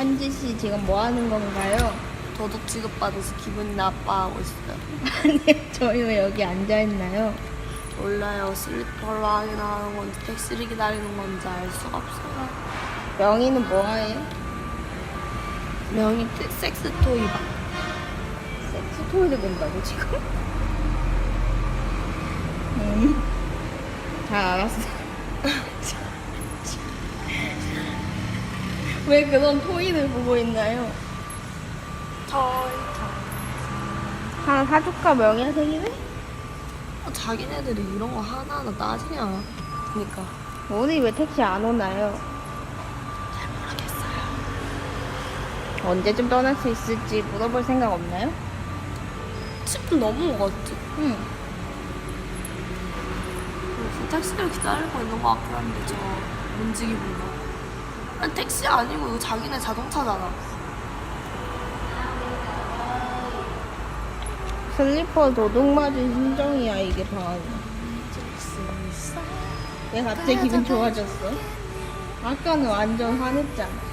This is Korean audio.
한지 씨 지금 뭐 하는 건가요? 도둑 취급받아서 기분이 나빠하고 있어요. 아니, 저희 왜 여기 앉아 있나요? 몰라요. 슬리퍼를 확인하는 건지 택시를 기다리는 건지 알 수가 없어요. 명희는 뭐 해요? 트- 섹스 토이 봐. 섹스 토이를 본다고 지금? 음. 잘 알았어. 왜 그런 토이를 보고 있나요? 토이. 하나 사줄까 생일에? 어, 자기네들이 이런 거 하나하나 따지냐. 그니까. 오늘 왜 택시 안 오나요? 모르겠어요. 언제쯤 떠날 수 있을지 물어볼 생각 없나요? 10분 넘은 거 같지? 응. 그래서 택시를 기다리고 있는 거 같긴 한데 저 움직이보다. 아니 택시 아니고 이거 자기네 자동차잖아. 슬리퍼 도둑 맞은 심정이야 이게 방금. 왜 갑자기 기분 좋아졌어? 아까는 완전 화냈잖아.